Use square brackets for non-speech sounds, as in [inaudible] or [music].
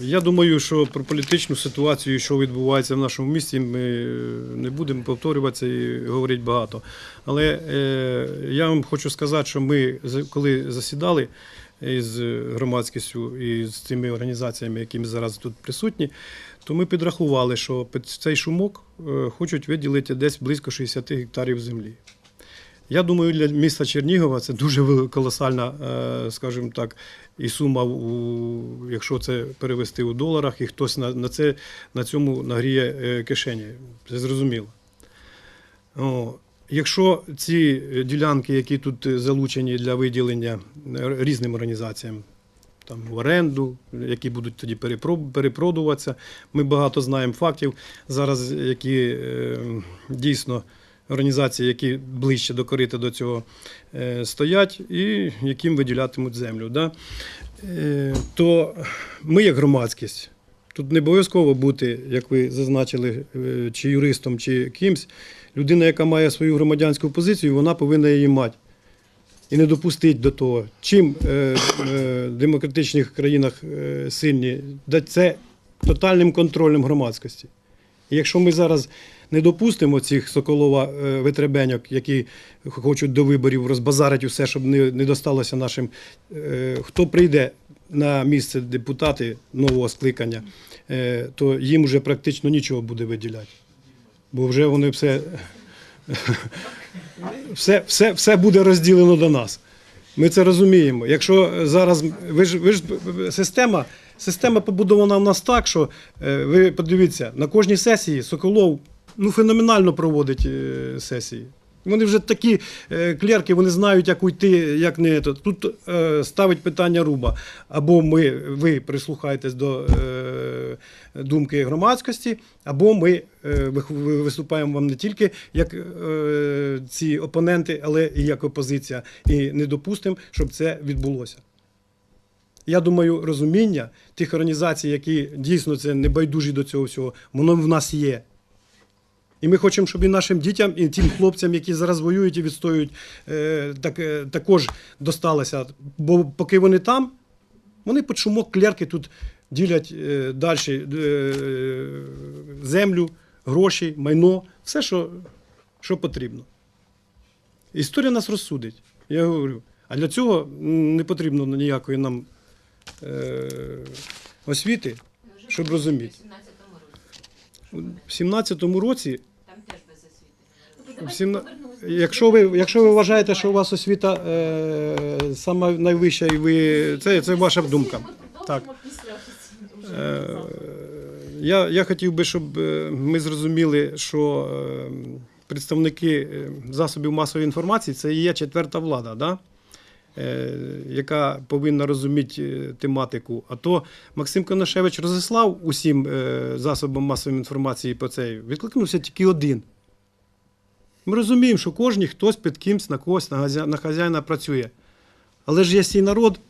Я думаю, що про політичну ситуацію, що відбувається в нашому місті, ми не будемо повторюватися і говорити багато. Але е, я вам хочу сказати, що ми, коли засідали із громадськістю і з цими організаціями, які зараз тут присутні, то ми підрахували, що під цей шумок е, хочуть виділити десь близько 60 гектарів землі. Я думаю, для міста Чернігова це дуже колосальна, е, скажімо так, і сума, якщо це перевести у доларах, і хтось на, це, на цьому нагріє е, кишені. Це зрозуміло. Якщо ці е, ділянки, які тут залучені для виділення різним організаціям, там в оренду, які будуть тоді перепродуватися. Ми багато знаємо фактів зараз, які дійсно організації, які ближче до корита до цього е, стоять, і яким виділятимуть землю. Да? Е, то ми, як громадськість, тут не обов'язково бути, як ви зазначили, е, чи юристом, чи кимсь. Людина, яка має свою громадянську позицію, вона повинна її мати. І не допустить до того. Чим е, е, в демократичних країнах е, сильні, да це тотальним контролем громадськості. Якщо ми зараз не допустимо цих соколова е, витребеньок, які хочуть до виборів розбазарити все, щоб не, не досталося нашим, е, хто прийде на місце депутати нового скликання, е, то їм вже практично нічого буде виділяти. Бо вже вони все [laughs] все, все, все буде розділено до нас. Ми це розуміємо. Якщо зараз ви ж ви ж система, система побудована в нас так, що е, ви подивіться, на кожній сесії Соколов ну, феноменально проводить е, сесії. Вони вже такі е, клерки, вони знають, як уйти, як не. Тут е, ставить питання руба. Або ми, ви прислухаєтесь до е, думки громадськості, або ми е, виступаємо вам не тільки як е, ці опоненти, але і як опозиція. І не допустимо, щоб це відбулося. Я думаю, розуміння тих організацій, які дійсно це не байдужі до цього всього, воно в нас є. І ми хочемо, щоб і нашим дітям, і тим хлопцям, які зараз воюють і відстоюють, е, так, е, також досталося. Бо поки вони там, вони під шумок клерки тут ділять е, далі е, землю, гроші, майно, все, що, що потрібно. Історія нас розсудить, я говорю. А для цього не потрібно ніякої нам е, освіти, щоб розуміти. В 17-му році Там теж без освіти. Якщо ви, якщо ви вважаєте, що у вас освіта е, сама найвища, і ви це, це ваша думка. Так. Я, я хотів би, щоб е, ми зрозуміли, що е, представники е, засобів масової інформації це і є четверта влада, да? е, яка повинна розуміти е, тематику. А то Максим Конашевич розіслав усім е, засобам масової інформації по цей. Відкликнувся тільки один. Ми розуміємо, що кожен хтось під кимсь на когось, на, на хазяїна працює. Але ж є свій народ,